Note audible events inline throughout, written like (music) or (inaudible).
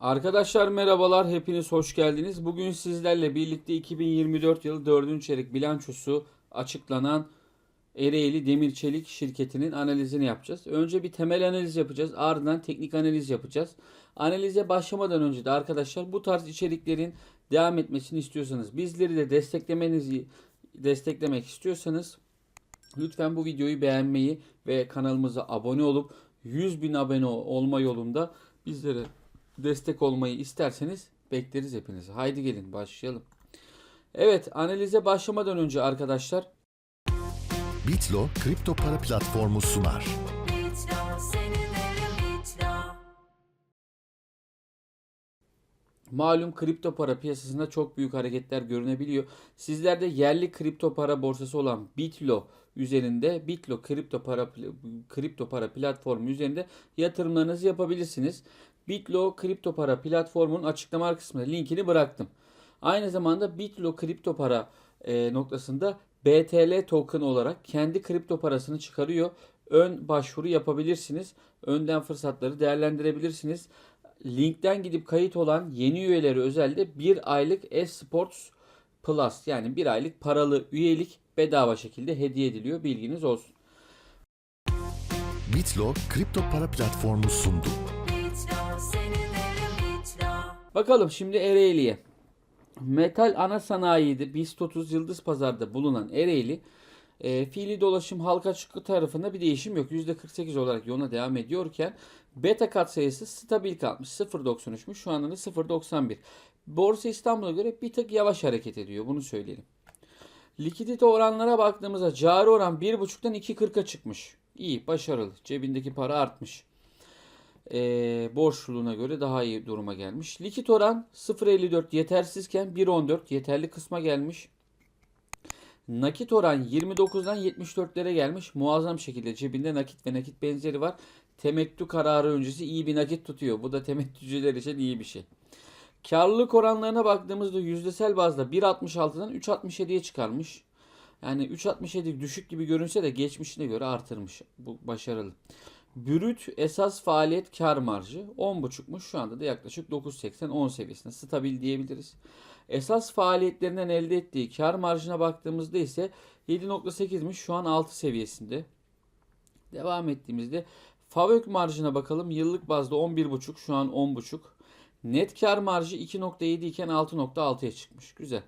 Arkadaşlar merhabalar, hepiniz hoş geldiniz. Bugün sizlerle birlikte 2024 yılı 4. çeyrek bilançosu açıklanan Ereğli Demir Çelik şirketinin analizini yapacağız. Önce bir temel analiz yapacağız, ardından teknik analiz yapacağız. Analize başlamadan önce de arkadaşlar bu tarz içeriklerin devam etmesini istiyorsanız, bizleri de desteklemenizi desteklemek istiyorsanız lütfen bu videoyu beğenmeyi ve kanalımıza abone olup 100 bin abone olma yolunda bizlere destek olmayı isterseniz bekleriz hepinizi. Haydi gelin başlayalım. Evet analize başlamadan önce arkadaşlar Bitlo kripto para platformu sunar. Malum kripto para piyasasında çok büyük hareketler görünebiliyor. Sizler de yerli kripto para borsası olan Bitlo üzerinde Bitlo kripto para kripto para platformu üzerinde yatırımlarınızı yapabilirsiniz. Bitlo kripto para platformunun açıklama kısmına linkini bıraktım. Aynı zamanda Bitlo kripto para e, noktasında BTL token olarak kendi kripto parasını çıkarıyor. Ön başvuru yapabilirsiniz. Önden fırsatları değerlendirebilirsiniz. Linkten gidip kayıt olan yeni üyeleri özelde bir aylık Esports Plus yani bir aylık paralı üyelik bedava şekilde hediye ediliyor. Bilginiz olsun. Bitlo kripto para platformu sundu. Bakalım şimdi Ereğli'ye. Metal ana sanayide BIST 30 Yıldız Pazar'da bulunan Ereğli e, fiili dolaşım halka çıkı tarafında bir değişim yok. %48 olarak yoluna devam ediyorken beta kat sayısı stabil kalmış. 0.93'müş. Şu anda da 0.91. Borsa İstanbul'a göre bir tık yavaş hareket ediyor. Bunu söyleyelim. Likidite oranlara baktığımızda cari oran 1.5'tan 2.40'a çıkmış. İyi, başarılı. Cebindeki para artmış. Ee, borçluluğuna göre daha iyi duruma gelmiş. Likit oran 0.54 yetersizken 1.14 yeterli kısma gelmiş. Nakit oran 29'dan 74'lere gelmiş. Muazzam şekilde cebinde nakit ve nakit benzeri var. Temettü kararı öncesi iyi bir nakit tutuyor. Bu da temettücüler için iyi bir şey. Karlılık oranlarına baktığımızda yüzdesel bazda 1.66'dan 3.67'ye çıkarmış. Yani 3.67 düşük gibi görünse de geçmişine göre artırmış. Bu başarılı. Brüt esas faaliyet kar marjı 10.5'muş. Şu anda da yaklaşık 9.80-10 seviyesinde stabil diyebiliriz. Esas faaliyetlerinden elde ettiği kar marjına baktığımızda ise 7.8'miş. Şu an 6 seviyesinde. Devam ettiğimizde FAVÖK marjına bakalım. Yıllık bazda 11.5 şu an 10.5. Net kar marjı 2.7 iken 6.6'ya çıkmış. Güzel.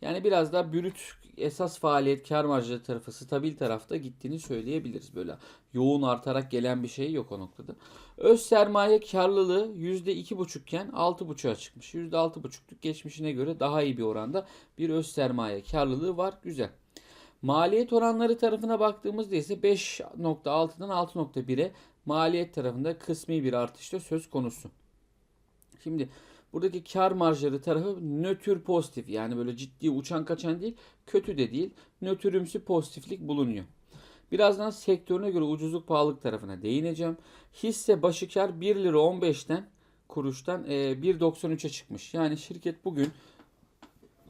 Yani biraz daha brüt esas faaliyet kar marjı tarafı stabil tarafta gittiğini söyleyebiliriz. Böyle yoğun artarak gelen bir şey yok o noktada. Öz sermaye karlılığı %2.5 iken 6.5'a çıkmış. %6.5'luk geçmişine göre daha iyi bir oranda bir öz sermaye karlılığı var. Güzel. Maliyet oranları tarafına baktığımızda ise 5.6'dan 6.1'e maliyet tarafında kısmi bir artışta söz konusu. Şimdi buradaki kar marjları tarafı nötr pozitif yani böyle ciddi uçan kaçan değil kötü de değil nötrümsü pozitiflik bulunuyor. Birazdan sektörüne göre ucuzluk pahalılık tarafına değineceğim. Hisse başı kar 1 lira 15'ten kuruştan e, 1.93'e çıkmış. Yani şirket bugün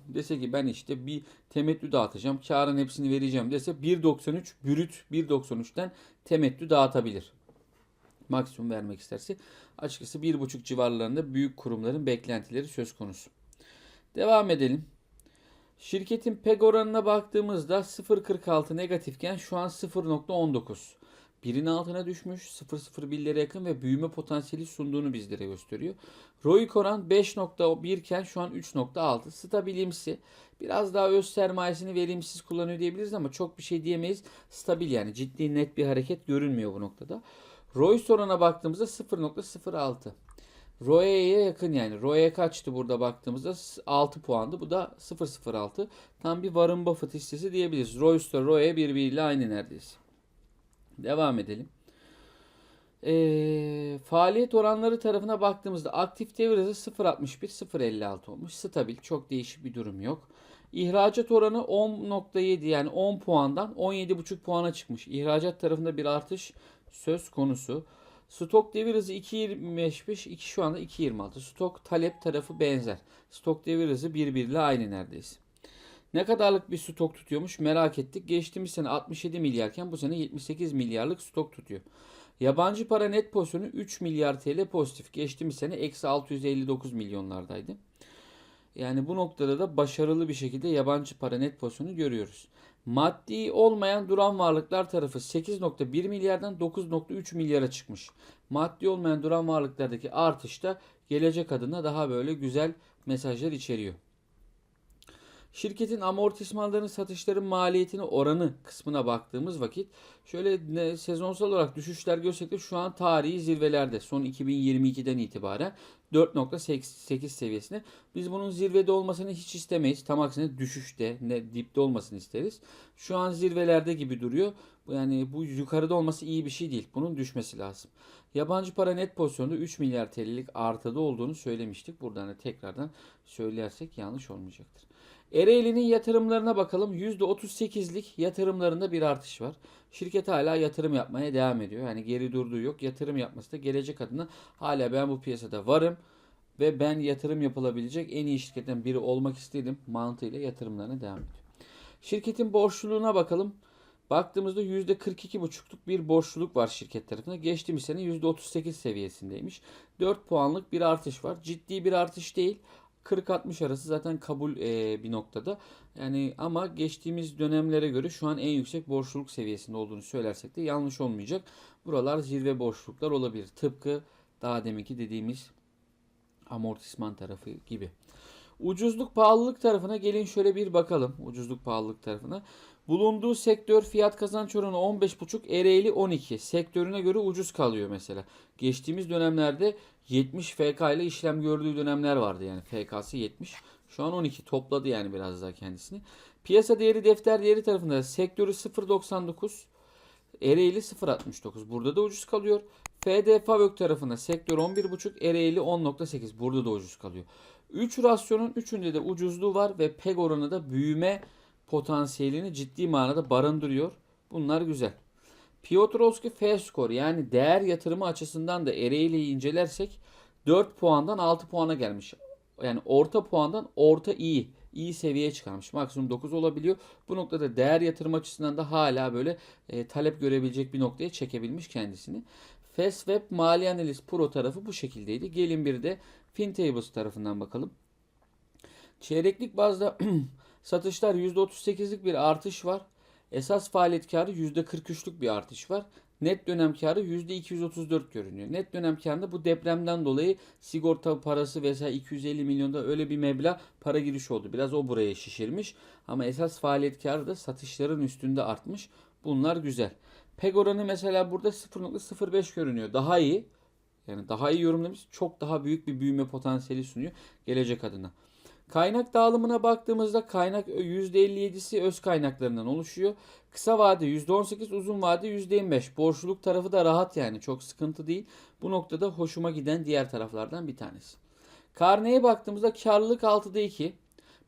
dese ki ben işte bir temettü dağıtacağım. Karın hepsini vereceğim dese 1.93 brüt 1.93'ten temettü dağıtabilir maksimum vermek isterse açıkçası 1.5 civarlarında büyük kurumların beklentileri söz konusu. Devam edelim. Şirketin PEG oranına baktığımızda 0.46 negatifken şu an 0.19. Birin altına düşmüş 0.01'lere yakın ve büyüme potansiyeli sunduğunu bizlere gösteriyor. ROIC oran 5.1 iken şu an 3.6. Stabilimsi. Biraz daha öz sermayesini verimsiz kullanıyor diyebiliriz ama çok bir şey diyemeyiz. Stabil yani ciddi net bir hareket görünmüyor bu noktada. ROIC oranına baktığımızda 0.06. ROE'ye yakın yani. ROE kaçtı burada baktığımızda 6 puandı. Bu da 0.06. Tam bir Warren Buffett hissesi diyebiliriz. ROIC ile ROE birbiriyle aynı neredeyse. Devam edelim. Ee, faaliyet oranları tarafına baktığımızda aktif devir hızı 0.61 0.56 olmuş. Stabil. Çok değişik bir durum yok. İhracat oranı 10.7 yani 10 puandan 17.5 puana çıkmış. İhracat tarafında bir artış söz konusu. Stok devir hızı 2.25 2 şu anda 2.26. Stok talep tarafı benzer. Stok devir hızı birbiriyle aynı neredeyse. Ne kadarlık bir stok tutuyormuş merak ettik. Geçtiğimiz sene 67 milyarken bu sene 78 milyarlık stok tutuyor. Yabancı para net pozisyonu 3 milyar TL pozitif. Geçtiğimiz sene eksi 659 milyonlardaydı. Yani bu noktada da başarılı bir şekilde yabancı para net pozisyonu görüyoruz. Maddi olmayan duran varlıklar tarafı 8.1 milyardan 9.3 milyara çıkmış. Maddi olmayan duran varlıklardaki artış da gelecek adına daha böyle güzel mesajlar içeriyor. Şirketin amortismanların satışların maliyetini oranı kısmına baktığımız vakit şöyle ne, sezonsal olarak düşüşler görsek de şu an tarihi zirvelerde son 2022'den itibaren 4.8 seviyesine. Biz bunun zirvede olmasını hiç istemeyiz. Tam aksine düşüşte, ne dipte olmasını isteriz. Şu an zirvelerde gibi duruyor. Yani bu yukarıda olması iyi bir şey değil. Bunun düşmesi lazım. Yabancı para net pozisyonda 3 milyar TL'lik artıda olduğunu söylemiştik. Buradan da tekrardan söylersek yanlış olmayacaktır. Ereğli'nin yatırımlarına bakalım. %38'lik yatırımlarında bir artış var. Şirket hala yatırım yapmaya devam ediyor. Yani geri durduğu yok. Yatırım yapması da gelecek adına hala ben bu piyasada varım ve ben yatırım yapılabilecek en iyi şirketten biri olmak istedim mantığıyla yatırımlarına devam ediyor. Şirketin borçluluğuna bakalım. Baktığımızda %42,5'luk bir borçluluk var şirket tarafında. Geçtiğimiz sene %38 seviyesindeymiş. 4 puanlık bir artış var. Ciddi bir artış değil. 40-60 arası zaten kabul e, bir noktada. Yani ama geçtiğimiz dönemlere göre şu an en yüksek borçluluk seviyesinde olduğunu söylersek de yanlış olmayacak. Buralar zirve borçluluklar olabilir. Tıpkı daha deminki dediğimiz amortisman tarafı gibi. Ucuzluk pahalılık tarafına gelin şöyle bir bakalım. Ucuzluk pahalılık tarafına. Bulunduğu sektör fiyat kazanç oranı 15,5 Ereğli 12. Sektörüne göre ucuz kalıyor mesela. Geçtiğimiz dönemlerde 70 FK ile işlem gördüğü dönemler vardı yani FK'sı 70. Şu an 12 topladı yani biraz daha kendisini. Piyasa değeri defter değeri tarafında sektörü 0.99 Ereğli 0.69. Burada da ucuz kalıyor. FD Favök tarafında sektör 11.5 Ereğli 10.8. Burada da ucuz kalıyor. 3 rasyonun 3'ünde de ucuzluğu var ve PEG oranı da büyüme potansiyelini ciddi manada barındırıyor. Bunlar güzel. Piotrowski F-Score yani değer yatırımı açısından da Ereğli'yi incelersek 4 puandan 6 puana gelmiş. Yani orta puandan orta iyi. iyi seviyeye çıkarmış. Maksimum 9 olabiliyor. Bu noktada değer yatırım açısından da hala böyle e, talep görebilecek bir noktaya çekebilmiş kendisini. Fastweb Mali Analiz Pro tarafı bu şekildeydi. Gelin bir de FinTables tarafından bakalım. Çeyreklik bazda (clears throat) satışlar %38'lik bir artış var. Esas faaliyet karı %43'lük bir artış var. Net dönem karı %234 görünüyor. Net dönem karında bu depremden dolayı sigorta parası vesaire 250 milyonda öyle bir meblağ para giriş oldu. Biraz o buraya şişirmiş. Ama esas faaliyet karı da satışların üstünde artmış. Bunlar güzel. PEG oranı mesela burada 0.05 görünüyor. Daha iyi. Yani daha iyi yorumlamış. Çok daha büyük bir büyüme potansiyeli sunuyor gelecek adına. Kaynak dağılımına baktığımızda kaynak %57'si öz kaynaklarından oluşuyor. Kısa vade %18, uzun vade %25. Borçluluk tarafı da rahat yani çok sıkıntı değil. Bu noktada hoşuma giden diğer taraflardan bir tanesi. Karneye baktığımızda karlılık 6'da 2.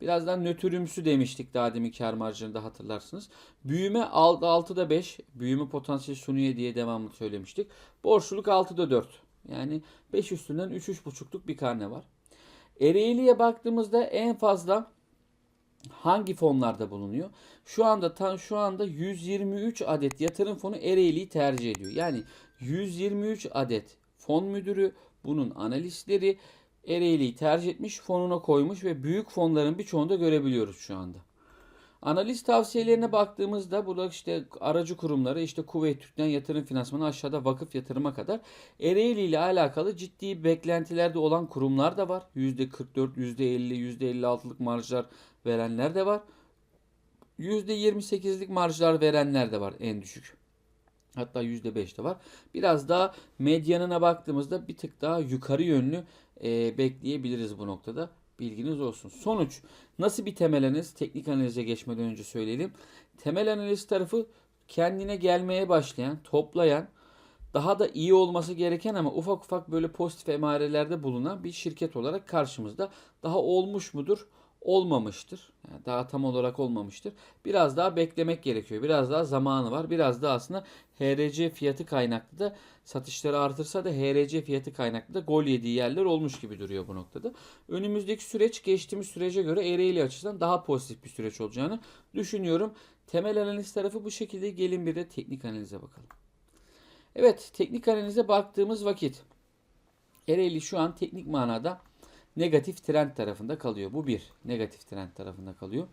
Birazdan nötrümsü demiştik daha demin kar marjında hatırlarsınız. Büyüme 6'da 5. Büyüme potansiyeli sunuyor diye devamlı söylemiştik. Borçluluk 6'da 4. Yani 5 üstünden 3-3,5'luk bir karne var. Ereğli'ye baktığımızda en fazla hangi fonlarda bulunuyor? Şu anda tam şu anda 123 adet yatırım fonu Ereğli'yi tercih ediyor. Yani 123 adet fon müdürü, bunun analistleri Ereğli'yi tercih etmiş, fonuna koymuş ve büyük fonların birçoğunu da görebiliyoruz şu anda. Analiz tavsiyelerine baktığımızda burada işte aracı kurumları işte Kuveyt Türk'ten yatırım finansmanı aşağıda vakıf yatırıma kadar Ereğli ile alakalı ciddi beklentilerde olan kurumlar da var. %44, %50, %56'lık marjlar verenler de var. %28'lik marjlar verenler de var en düşük. Hatta %5 de var. Biraz daha medyanına baktığımızda bir tık daha yukarı yönlü e, bekleyebiliriz bu noktada. Bilginiz olsun. Sonuç nasıl bir temel analiz? Teknik analize geçmeden önce söyleyelim. Temel analiz tarafı kendine gelmeye başlayan, toplayan, daha da iyi olması gereken ama ufak ufak böyle pozitif emarelerde bulunan bir şirket olarak karşımızda. Daha olmuş mudur? Olmamıştır. Yani daha tam olarak olmamıştır. Biraz daha beklemek gerekiyor. Biraz daha zamanı var. Biraz daha aslında HRC fiyatı kaynaklı da satışları artırsa da HRC fiyatı kaynaklı da gol yediği yerler olmuş gibi duruyor bu noktada. Önümüzdeki süreç geçtiğimiz sürece göre Ereğli açısından daha pozitif bir süreç olacağını düşünüyorum. Temel analiz tarafı bu şekilde. Gelin bir de teknik analize bakalım. Evet teknik analize baktığımız vakit Ereğli şu an teknik manada negatif trend tarafında kalıyor. Bu bir. Negatif trend tarafında kalıyor.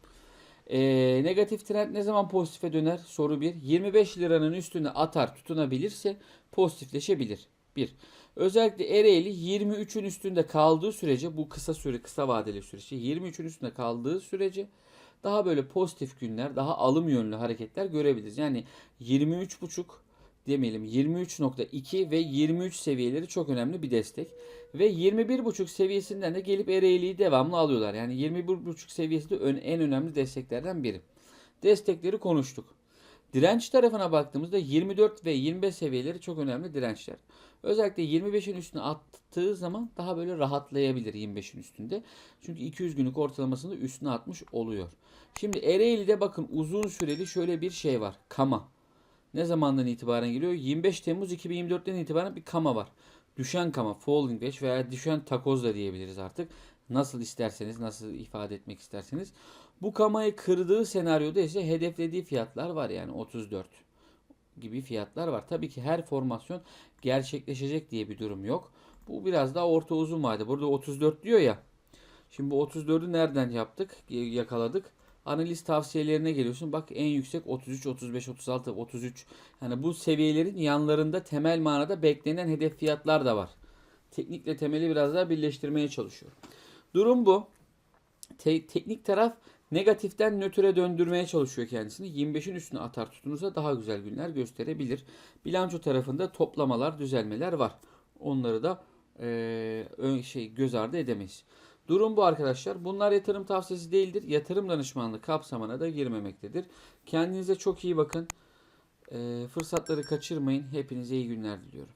Ee, negatif trend ne zaman pozitife döner? Soru 1. 25 liranın üstüne atar tutunabilirse pozitifleşebilir. 1. Özellikle Ereğli 23'ün üstünde kaldığı sürece bu kısa süre kısa vadeli süreçte 23'ün üstünde kaldığı sürece daha böyle pozitif günler, daha alım yönlü hareketler görebiliriz. Yani 23.5 demeyelim 23.2 ve 23 seviyeleri çok önemli bir destek. Ve 21.5 seviyesinden de gelip Ereğli'yi devamlı alıyorlar. Yani 21.5 seviyesi de en önemli desteklerden biri. Destekleri konuştuk. Direnç tarafına baktığımızda 24 ve 25 seviyeleri çok önemli dirençler. Özellikle 25'in üstüne attığı zaman daha böyle rahatlayabilir 25'in üstünde. Çünkü 200 günlük ortalamasını üstüne atmış oluyor. Şimdi Ereğli'de bakın uzun süreli şöyle bir şey var. Kama. Ne zamandan itibaren geliyor? 25 Temmuz 2024'ten itibaren bir kama var. Düşen kama, falling wedge veya düşen takoz da diyebiliriz artık. Nasıl isterseniz, nasıl ifade etmek isterseniz. Bu kamayı kırdığı senaryoda ise hedeflediği fiyatlar var yani 34 gibi fiyatlar var. Tabii ki her formasyon gerçekleşecek diye bir durum yok. Bu biraz daha orta uzun vade. Burada 34 diyor ya. Şimdi bu 34'ü nereden yaptık? Yakaladık. Analiz tavsiyelerine geliyorsun. Bak en yüksek 33, 35, 36, 33. Yani bu seviyelerin yanlarında temel manada beklenen hedef fiyatlar da var. Teknikle temeli biraz daha birleştirmeye çalışıyor. Durum bu. Te- teknik taraf negatiften nötre döndürmeye çalışıyor kendisini. 25'in üstüne atar tutunursa daha güzel günler gösterebilir. Bilanço tarafında toplamalar, düzelmeler var. Onları da ön şey göz ardı edemeyiz. Durum bu arkadaşlar. Bunlar yatırım tavsiyesi değildir. Yatırım danışmanlığı kapsamına da girmemektedir. Kendinize çok iyi bakın. Eee, fırsatları kaçırmayın. Hepinize iyi günler diliyorum.